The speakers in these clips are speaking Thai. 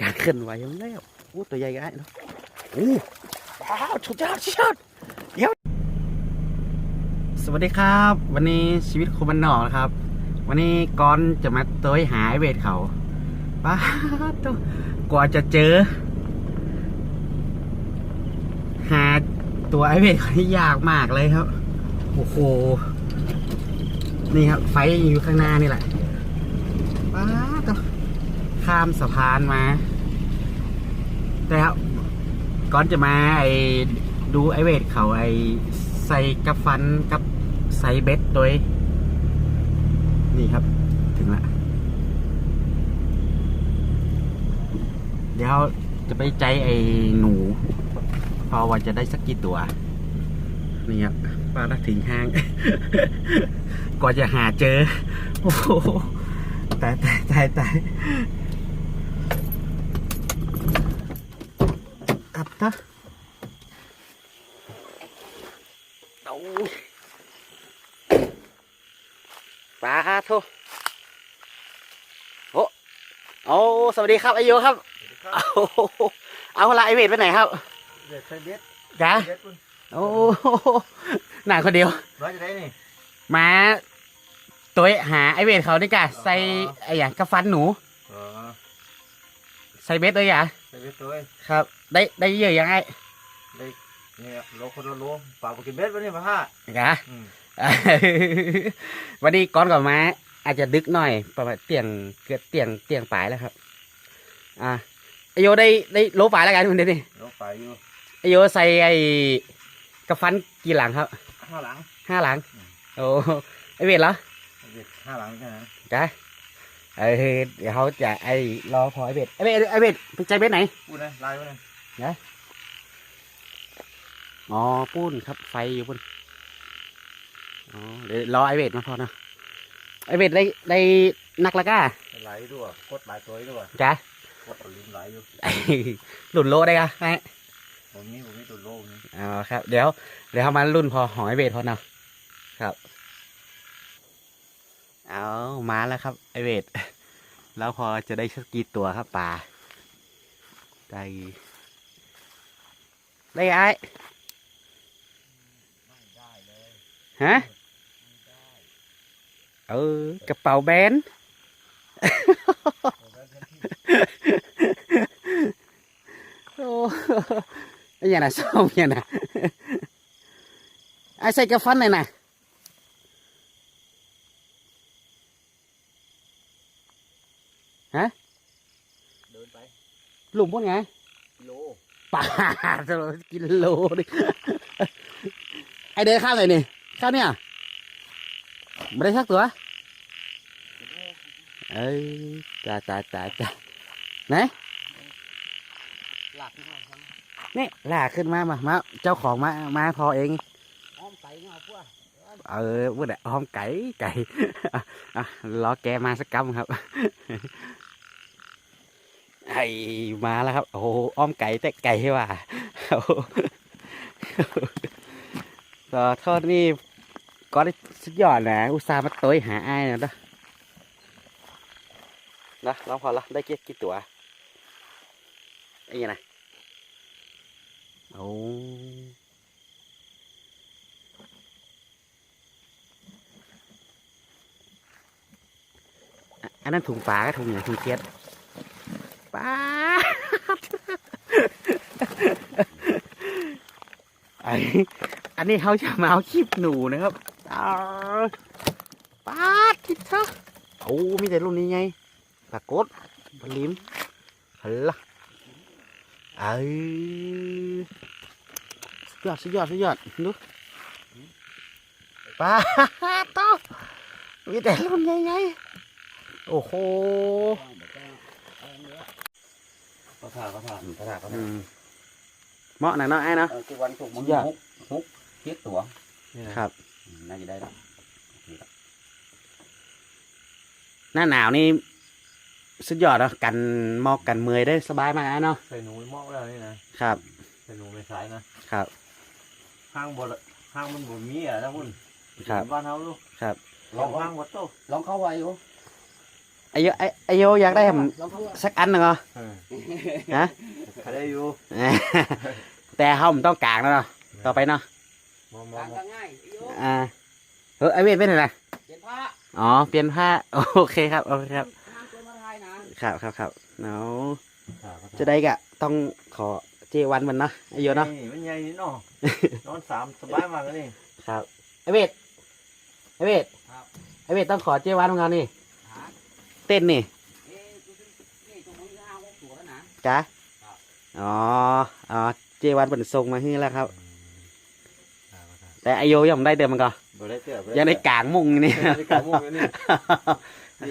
การเคลื่อนไหวของแล้วโอ้ตัวใหญ่ก็ได้เนาะโอ้ว้าวชุดยอดชุดยอดเดี๋ยวสวัสดีครับ วันนี้ชีวิตคนบ้านนอกนะครับ วันนี้ก่อนจะมาตัวหาไอเวทเขาป้าตัวกว่าจะเจอ หาตัวไอเวทเขานี่ยากมากเลยครับโอ้โหนี่ครับไฟอยู่ข้างหน้านี่แหละป้าตัวข้ามสะพานมา แต่ครับ ก่อนจะมาไอดูไอเวทเขาไอใส่กับฟันกับใส่เบ็ดโดยนี่ครับ ถึงละ เดี๋ยวจะไปใจไอหนูพอว่าจะได้สักกี่ตัว นี่ครับปลาลักถึงห้าง กว่าจะหาเจอ โอ้โหตายตายตายตายกลับ นะเอาปลาโทโอ้โอ้สวัสดีครับไอโยครับ เอาเอาละไอเวทไปไหนครับเด็ดใส่เบ็ดจ้าเบ็ดคุณโอ้หนาคนเดียวร้อยจะได้นี่มาตัวหาไอเวทเขานี่กะใส่ไออย่างกระฟันหนูอ๋อใส่เบ็ดเลยอะใส่เบ็ดตัวเองครับ ได้ได้เยอะยังไงได้เนี่ยโลคนละโลฝากไปกินเบ็ดวันนี้มาห้ากะอืมวันนี้ก่อนก่อนมาอาจจะดึกหน่อย ประมาณเตียงเกือบเตียงเตียงปลายแล้วครับ อะไอโยได้ได้โลปลายแล้วกันคุณเดนี่โลไปอยู่ไอโยใส่ไอกระฟันกี่หลังครับห้าหลังห้าหลังอืมโอ้ไอเวทเหรอเบ็ดห้าหลังแค่นั้นจ้ะเออเดี๋ยวเขาจะไอรอพอไอเบ็ดไอเบ็ดไอเบ็ดไปใจเบ็ดไหนพูดนะลายพูดนะ อ๋อปุ้นครับ ไฟอยู่ปุ้นอ๋อเดี๋ยวรอไอเบ็ดมาพอนะไอเบ็ดได้ได้นักละก้าลายด้วยกดลายตัวด้วยจ้ะกดลืมลายอยู่หลุนโลได้กะไอผมนี่ผมนี่ตัวโลนี่อ๋อครับ เดี๋ยวเดี๋ยวเขามารุ่นพอหอยเบ็ดพอเนาะครับเอามาแล้วครับ ไอเบ็ดแล้วพอจะได้สักกี่ตัวครับปลาได้ ได้ไอไม่ได้เลยฮะเออกระเป๋าแบนโอ้ไอ้ยังน่ะส้มยังน่ะไอ้ใส่กระฟันเลยน่ะเดินไปหลุมพวกไง ปลาจะกิโลดิไอเดินข้ามเลยนี่ข้ามเนี่ยไม่ได้สักตัวเอ้ยจ้าจ้าจ้าจ้าไหนหลักที่ห้องฉันนี่ลากขึ้นมามามาเจ้าของมามาพอเองอ้อมไก่เงาพวกเออว่าแต่อ้อมไก่ไก่อะรอแกมาสักกำครับ ไอมาแล้วครับ โอ้โหอ้อมไก่แต่ไก่ว่ะโอ้โหต่อทอดนี่ก็ได้สุดยอดนะอุตส่าห์มาตัวหาไอ้ายนะนะนะลองพอละได้เกี่กี่ตัวไอ้ยังไงโอ้อะอันนั้นถุงปลาก็ถุงอย่างถุงเกียด ปลาไออันนี้เขาจะมาเอาคลิปหนูนะครับเอาปาดคิดซะโอ้มีแต่รุ่นนี้ไงปรากฏปลาลิมฮัลโหลเอ้ยสุดยอดสุดยอดสุดยอดดูปลาโตมีแต่รุ่นใหญ่ๆโอ้โห ก็ถ่าก็ถ่าก็ถ่าก็อืถ่ามเหมาะหน่อยเนาะไอ้เนาะเออทุกวันถูกมันสุดยอดฮุกฮุกเจ็ดตัวครับอืมน่าจะได้แล้วหน้าหนาวนี่สุดยอดเนาะกันหมอกกันเมอยได้สบายมากนะเนาะใส่หนูหม้อแล้วนี่นะครับใส่หนูไม่สายนะครับห้างบนห้างมันบนมีอะนะคุณครับบ้านเฮาลูกครับลองห้างวัดโตลองเข้าไว้อยู่ ไอโยไอไอโยอยากได้ผมสักอันหนึ่งเหรอเออฮะใครได้อยู่ แต่เขาผมต้องกลางแล้วเนาะต่อไปเนาะมองมองมองง่ายไอ้โยอ่าเออไอเวทเป็นอะไรเปลี่ยนผ้าอ๋อเปลี่ยนผ้าโอเคครับโอเคครับห้ามตัวมาทายนะครับครับครับเนาะอ่าจะได้กะต้องขอเจวันมันเนาะไอโยเนาะนี่มันใหญ่นี่เนาะนอนสามสบายมากเลยนี่ครับไอเวทไอเวทไอเวทต้องขอเจวันของเรานี่หา เต้นนี่เอ๊ะกูซื้อนี่ตรงนี้ห้าหกตัวแล้วนะจ้ะครับอ๋ออ๋อเจวันเป็นส่งมาให้แล้วครับอ่าครับแต่ไอโยยังไม่ได้เดิมมันก็บ่ได้เสื้อบ่ยังได้กลางมุงอยู่นี่ยังได้กางมุ้งอยู่นี่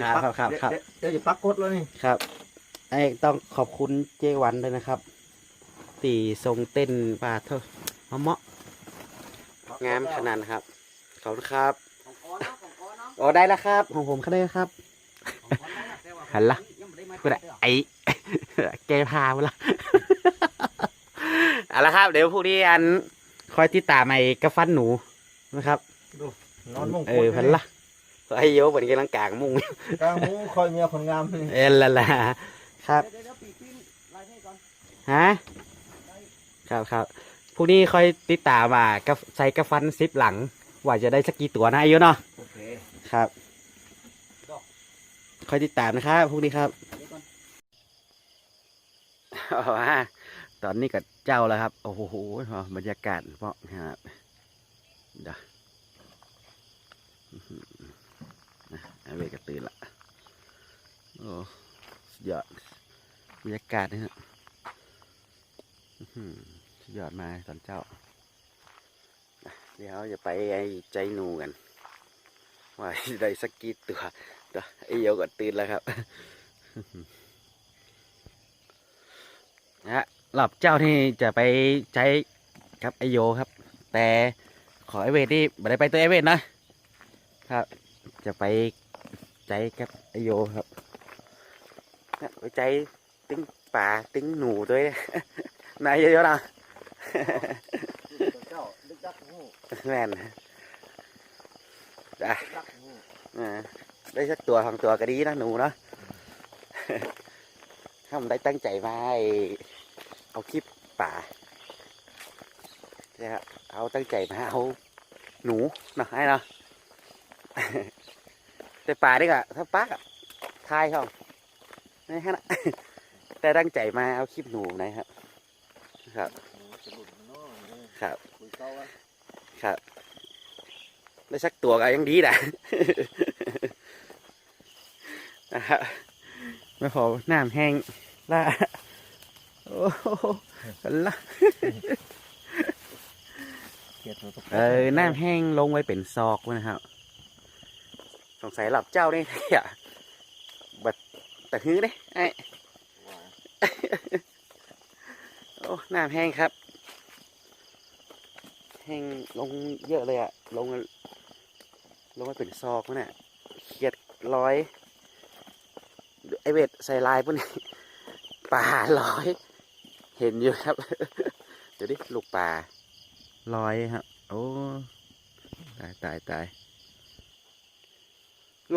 ครับครับครับเดี๋ยวเดี๋ยวจะปักกดแล้วนี่ครับไอ้ต้องขอบคุณเจวันด้วยนะครับ ตีทรงเต้นปลาเถอะมะเมาะงามขนาดนะครับขอบคุณครับของก้อนเนาะของก้อนเนาะโอ้ได้แล้วครับ ของผมก็ได้แล้วครับ หันละยังไม่ได้มาเพื่อเด้อไอ้แกพาไปละเอาละครับ เดี๋ยวพวกนี้อันคอยติดตามไอ้กระฟันหนูนะครับนอนมงเอกุฎอพันละไอ้โยเหมือนกำลังกลางมุงกลางมุ้งคอยเมียคนงามนี่เออละละครับเดี๋ยวเดี๋ยวปีกปิ้นลายให้ก่อนฮะครับครับพวกนี้คอยติดตามอะกระใส่กระฟันซิปหลัง ว่าจะได้สักกี่ตัวนะอายุเนาะโอเคครับ คอยติดตามนะครับพวกนี้ครับตอนนี้กับเจ้าแล้วครับ โอ้โหบรรยากาศเพราะครับเดี๋ยวอื้อหือนะเวก็ตื่นละโอ้สุดยอดบรรยากาศนี่ฮะสุดยอดมาตอนเจ้า เดี๋ยวจะไปไอ้ใจหนูกัน ว่าได้สักกี่ตัว เดี๋ยวไอ้โยก็ตื่นแล้วครับนะฮะหลับเจ้าที่จะไปใช้ครับไอโยครับ แต่ขอไอเวทนี่ไม่ได้ไปตัวไอเวทนะครับ จะไปใจกับไอโยครับนะไปใจติ้งป่าติ้งหนูด้วยนายเยอะๆนะเจ้าดึกดักงูแม่นจ้ะดักงูอ่า ได้สักตัวสองตัวก็ดีนะหนูเนาะถ้าผมได้ตั้งใจมาไอ้เอาคลิปป่าเนี่ยเอาตั้งใจมาเอาหนูเนาะให้เนาะแต่ป่านี่ก็ถ้าปักอะทายเขาไม่ฮะนะแต่ตั้งใจมาเอาคลิปหนูนะครับ ครับ ครับ ครับได้สักตัวก็ยังดีนะ นะฮะไม่พอน้ำแห้งละโอ้โหละเกลียดตัวเออน้ำแห้งลงไว้เป็นซอกนะครับ สงสัยหลับเจ้านี่อะบัดแต่ฮื้อเด้ไอ้โอ้น้ำแห้งครับ แห้งลงเยอะเลยอะลง ลงไว้เป็นซอกวะเนี่ยเขียดร้อย ไอเวทใส่ลายปุ่นป่าร้อย เห็นอยู่ครับ เดี๋ยวดิลูกป่าร้อยครับ โอ้ตายตายตาย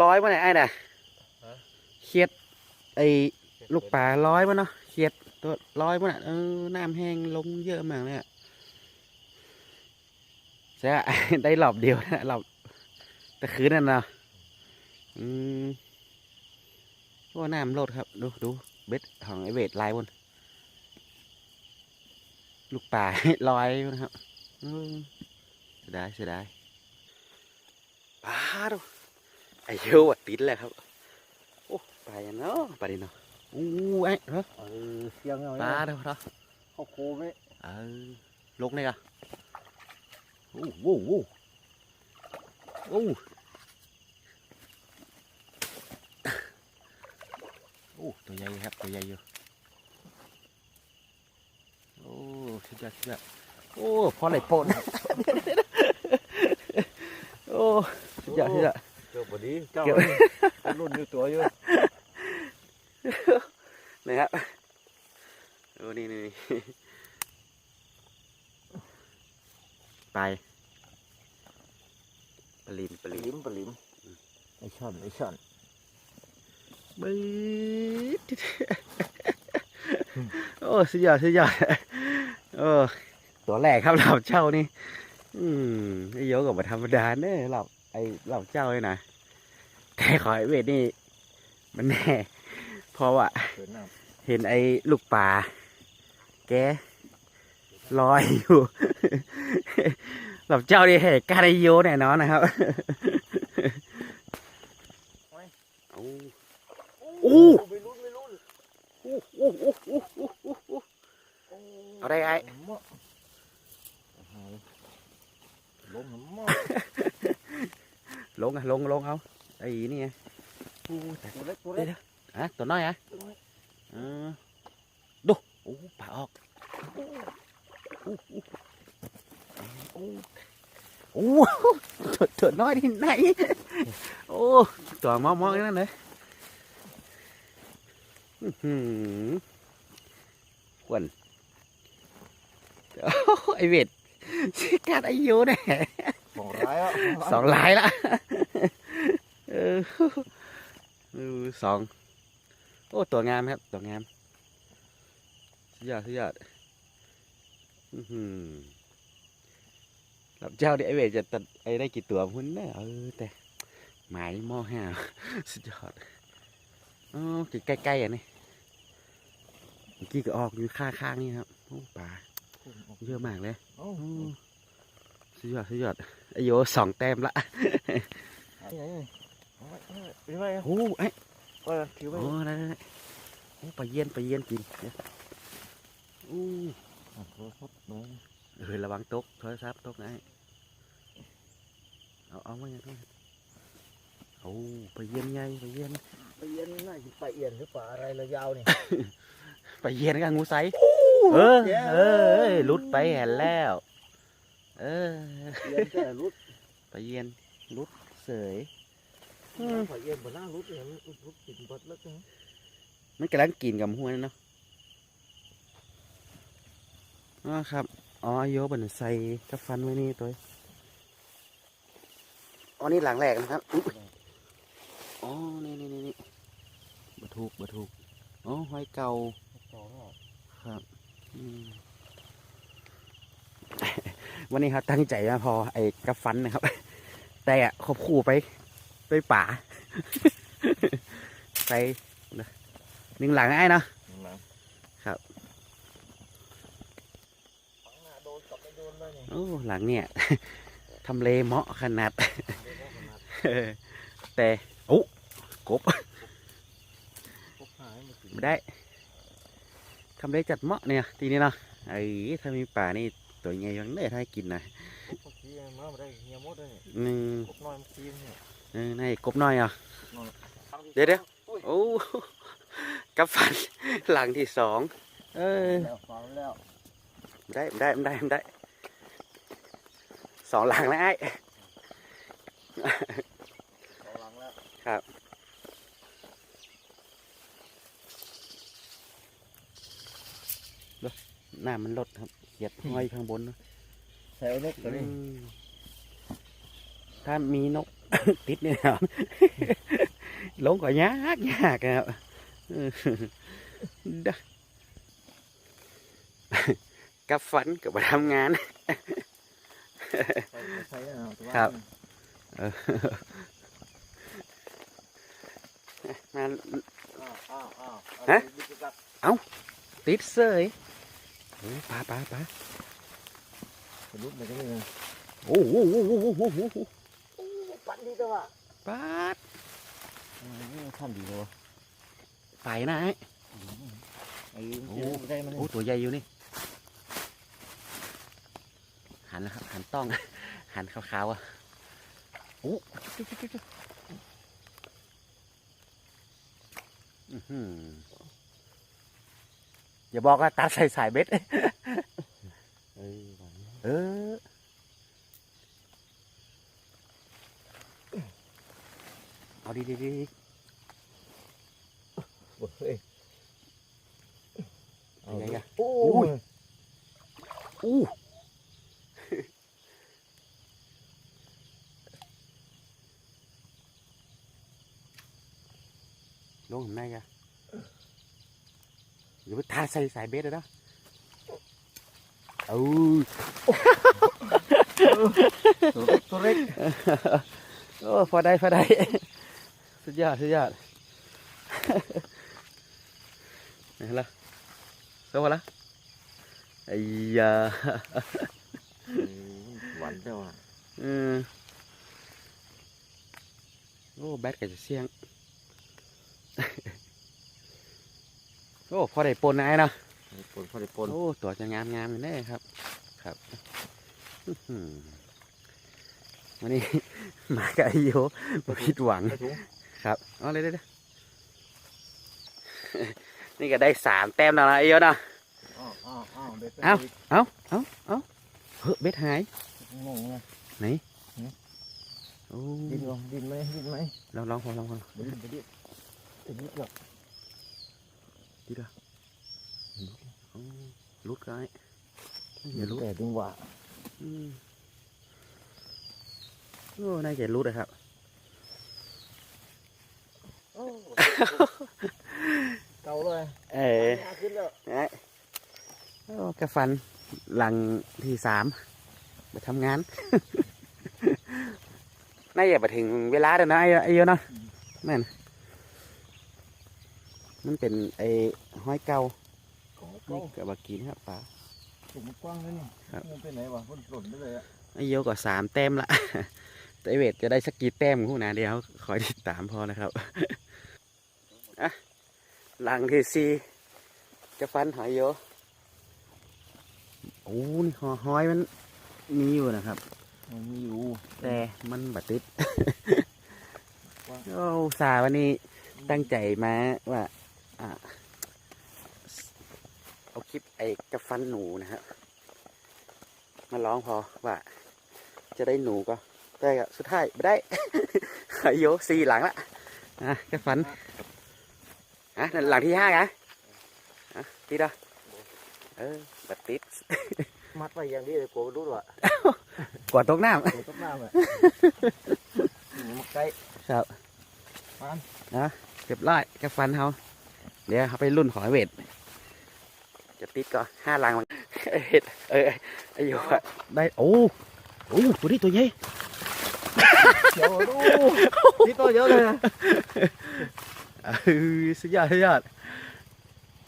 ร้อยมาไหนไอ้น่ะเขียดไอลูกป่าร้อยมาเนาะเขียดตัวร้อยมาน่ะเออน้ำแห้งลงเยอะมากเลยอะใช่ได้หลอบเดียวนะหลอบแต่คืนนั่นเนาะอืม โอ้น้ำลดครับ ดูดูเบ็ดของไอเวทลายบนลูกป่าลอยอยู่นะครับอืมเสียดายเสียดายป้าดูไอ้เหี้ยวอะติดแล้วครับ โอ้ปลาอย่างเนาะปลาดิเนาะอู้ไอ้เหรอเออเสียงเอาปลาเนี่ยเด้อเหรอเข้าโคไหมเออลกเลยอะโอ้โหโอ้โห อ้โอ้ตัวใหญ่ครับตัวใหญ่อยู่โอ้สุดยอดสุดยอดโอ้พอไหลโปนโอ้สุดยอดสุดยอดเกือบพอดีเจ้าเกือบรุ่นอยู่ตัวอยู่นะครับโอ้นี่นี่นี่ไปปลิมปปลิมลิมปลิมไอช่อนไอช่อน บึ้ดโอ้สุดยอดสุดยอดโอ้ตัวแรกครับเหล่าเจ้านี่ อืมไอ้โยกับมาธรรมดาเนอะเหล่าไอ้เหล่าเจ้าเลยนะแต่ขอไอ้เวทนี่ มันแน่เพราะว่าเห็นไอ้ลูกป่าแกลอยอยู่เหล่าเจ้านี่แหกกาได้โยแน่นอนนะครับ เอาำอู้ไม่รู้ไม่รู้อู้อู้อู้อู้อู้อู้อู้เอาได้ไอ้หม้อลงหม้อลงอะลงลงเอาไอ้นี่ไงอู้แต่ตัวเล็กตัวเดี๋เล็ยวกเดี๋ยวอะตัวน้อยอะตัวน้อยเออดูโอ้ป่าออกอู้อู้อู้โอ้ตัวตัวน้อยที่ไหนโอ้ตัวมอมอนั่นเลยอื้อหือ ควนโอ้ไอเวทชิกัดไอโยเนี่ยสองร้ายอะสองหลายละเออเออสอง โอ้ ตัวงามครับ ตัวงามสุดยอดสุดยอดอื้อหือรับเจ้าดิไอเวทจะตัดไอได้กี่ตัวพุ่นเนี่ยเออแต่หมายหม้อห้าสุดยอด อ๋อใกล้ๆอะนี่เมื่อ กี้ก็ออกอยู่ข้างๆนี่ครับโอ้ปลาเยอะมากเลยเอ้าโอ้สุดยอดสุดยอดไอโยสองแต้มละไงเอาไว้เอาไว้ไปไว้โอ้ไอยก็ถือไว้โอ้ได้ได้ได้โอ้ปลาเยี่ยนปลาเยี่ยนกินเดี๋ยวอู้อะโทรศัพท์น้อยเออระวังตกโทรศัพท์ตกไอ้เอาเอาไว้ยังไงโอ้ปลาเยี่ยนใหญ่ปลาเยี่ยนไปเอียนน่าจะไปเอียนหรือเปล่าอะไรระยาวนี่ป ลาเยี่ยนกับงูไซเออ เออเอ้ยหลุดไปเห็นแล้ว เออเอียนแต่รุดปลาเยี่ยนหลุดเสยไปเอียนบนหน้ารุดเนี่ยมันรุดติดบัดแล้วกันมันกำลังกินกับหัวนั่นเนาะอ๋อครับ อ๋อโยบันใส่กระฟันไว้นี่ตัวอ๋อนี่หลังแหลกนะครับอุ๊ยอ๋อ นี่นี่นี่นี่บะถูกบะถูกอ๋อหอยเก่า ต่อแล้วครับอืมวันนี้ครับตั้งใจมาพอไอ้กระฟันนะครับ แต่อะควบคู่ไปไปป่า ไปนะหนึ่งหลังไอ้เนาะหลังครับฝังหน้าโดนกับไม่โดนเลยนี่โอ้หลังเนี่ยทำเลเหมาะขนาดเดี๋ยวก็ขนาดแต่โอ้กบพวกหายมาถึงไม่ได้ ทำเลจัดเหมาะเนี่ยทีนี้เนาะไอ้ถ้ามีป่านี่ตัวใหญ่ยังได้ถ้าให้กินนะพวกเมื่อกี้มาไม่ได้เฮียมดเลยนี่หนึ่งกบน้อยเมื่อกี้เนี่ยเออในกบน้อยอะน้อยเดี๋ยวเดี๋ยวโอ้กับฟันหลังที่สองเออแล้วฟังแล้วได้ได้ได้ได้สองหลังแล้วไอ้ เอาหลังแล้ว ครับ ห น้ามันลดครับเหยียดห้อยข้างบนเนอะใส่นกตัวนี้อืมถ้ามีนก ติดเนี่ยครับ ลงก็ยากยากครับเออดะ กับฝันกับมาทำงาน ใส่ใส่เอาตัวครับงานอ้าวอ้าวอ้าวฮะ เอาไปดูกัดติดเสยโอ้ ปลาปลาปลาสรุปมันก็ไม่ไงโอ้โหโอ้โหโอ้โหโอ้โหโอ้โหปันดีตัวะปลาดทำดีเลยวะไปนะไอ้ไอ้โอ้โอ้ได้มันโอ้ตัวใหญ่อยู่นี่ หันแล้วครับ หันต้อง หันขาวๆอะโอ้จุ๊บจุ๊บจุ๊บจุ๊บอื้อหือ อย่าบอกว่าตัดใส่สายเบ็ด เอ้ยเออเอาดีดีดีเฮ้ยเป็นไงอะโอ้อุ้ ยยอู้ลงใส่สายเบสเลยนะเอาตัวเล็กโอ้พอได้พอได้สุดยอดสุดยอดไหนล่ะโซ่ละไอ้ยาหวานเจ้าอะอืมโอ้แบตก็จะเสียงโอ้พอได้ปนนะไอ้เนาะปนพอได้ปนโอ้ตัวจะงามงามอยู่แน่ครับ ครับอื้อหือวันนี้มากับไอโยมาผิดหวังไอ้ถุงครับเอาเลยเลยเลยนี่ก็ได้สามแต้มแล้วนะไอโยเนาะอ้าวอ้าวอ้าวเด็ดเอ้าเอาเอาเอาเฮ้ยเบ็ดหายงงไงไหนโอ้ดินลงดินไหมดินไหมลองลองพอลองพอดินไปดิดินนิดเดียวดีละโอ้ลุ ดก็ไอ้อย่าลุดแต่ดึงหว่าอืมโอ้น่าจะลุดนะครับเก่าเลยเออขึ้นแล้วนะโอ้กระฟันหลังที่สามไปทำงาน น่าจะไปถึงเวลาเดี๋ยวนะไอ้ไอ้เยอะเนาะแม่ นมันเป็นไอ้ห้อยเก่าของนี่เก่ากับบากินครับป๋าถุงมันกว้างเลยนี่ครับมันไปไหนวะมันหล่นไปเลยอะไอ้เยอะกว่าสามแต้มละแต่ไอ้เวทจะได้สักกี่แต้มคู่นะเดี๋ยวคอยติดตามพอนะครับอะหลังที่สี่กระฟันหอยโยโอ้นี่หอหอยมันมีอยู่นะครับมันมีอยู่ แต่มันบัดติดว่าโอ้อุตสาห์วันนี้ตั้งใจมาว่าอ่า เอาคลิปไอ้กระฟันหนูนะครับมาร้องพอว่า จะได้หนูก็แต่ก็สุดท้ายไม่ได้อายุสี่หลังละอะกระฟันอะนั่นหลังที่ห้าไงอะติดอะเออบัดติดมัดไว้อย่างนี้เลยกลัวมันรุดว่ะกวาดตกน้กลัวต้มน้ำอะอยู่มาใกล้ำครับมันนะเรียบร้อยกระฟันเขา เดี๋ยวเขาไปรุ่นของไอ้เวทจะติดก็ห้าลังมันเห็ดเออไอ้โยอะได้โอ้โอ้ตัวนี้ตัวใหญ่เดี๋ยวดูนี่ตัวเยอะเลยนะเออสุดยอดสุดยอด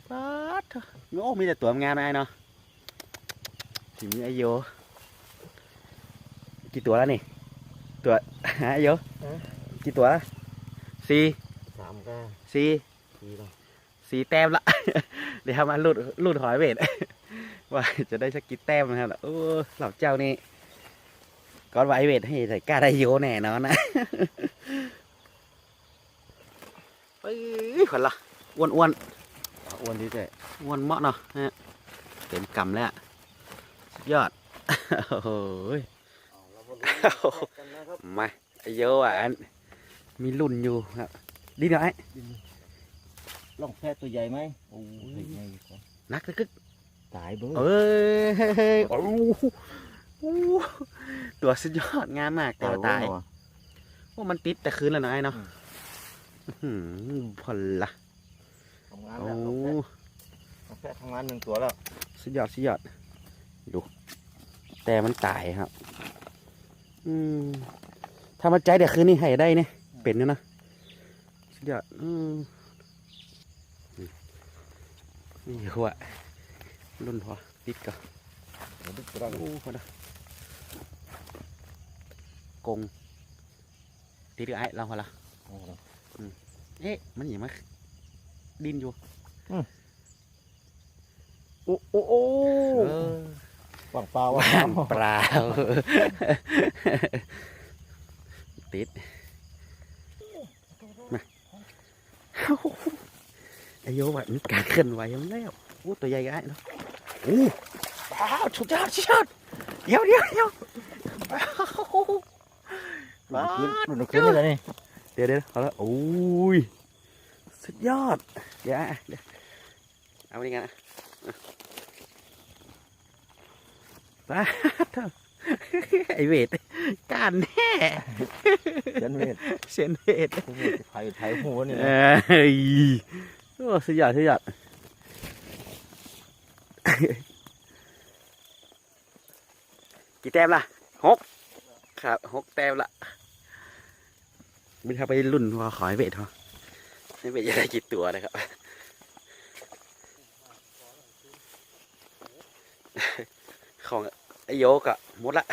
ป๊าดเถอะโง่มีแต่ตัวงามๆนะไอ้เนาะทีนี้ไอโยกี่ตัวแล้วนี่ ตัวไอโยกี่ตัวละสี่สามก้าสี่ทีละ สีแต้มละ เดี๋ยวมาลุดลุดหอยเวทว่าจะได้สักกี่แต้มนะครับโอ้เหล่าเจ้านี่ก้อนไวเวทให้ใส่กล้าได้โยแน่นอนนะเอ้ยขวัญละอ้วนอ้วนอ้วนดีแต่อ้วนเหมาะเนาะฮะเต็มกำแล้วสุดยอดโอ้โหยมาโยอะอันมีรุ่นอยู่ครับดีหน่อย ลองแพ้ตัวใหญ่ไหมโอ้ยใหญ่กว่านักตะกึกตายเบ้อเอ้ยเฮ้ยเฮ้ยโอ้โหโอ้โหตัวสุดยอดงามมากแต่ว่าตายเบ้อโอ้มันติดแต่คืนแล้วนะไอ้เนาะอื้อหือพอละทำงานโอ้แล้วลองแพ้ลองแพ้ทำงานหนึ่งตัวแล้วสุดยอดสุดยอดดูแต่มันตายครับ อืมถ้ามันใจเดี๋ยวคืนนี้ให้ได้เนี่ยเป็นอยู่นะสุดยอดอืม นี่หัวรุ่นพอติดก็เดี๋ยวดึกก็ได้โอ้พอนะกงติดกับไอ้เราพอละโอ้โหเอ๊ะมันอย่างมาดินอยู่โอ้โอ้โอ้เออว่างเปล่าว่ะว่างเปล่าติดมา ไอโยว่ะมีการเคลื่อนไหวมันแล้วโอ้ตัวใหญ่ไอ้เนาะโอ้ว้าวสุดยอดสุดยอดเดี๋ยวเดี๋ยวเดี๋ยวว้าวหลุดขึ้นหลุดขึ้นเลยนี่เดี๋ยวเดี๋ยวเอาละโอ้ยสุดยอดเดี๋ยวอะเดี๋ยวเอาไปนี่กันนะไปเถอะไอเวทการแน่เจนเวทเซยนเวทเจนเวทไถ่ไถ่หัวนี่เอนะ้ย โอ้สุดยอดสุดยอดกี่แต้มล่ะหกครับหกแต้มละไม่ทำไปรุ่นว่าขอให้เวทเถอะให้เวทจะได้กี่ตัวนะครับของไอโยกอะหมดละ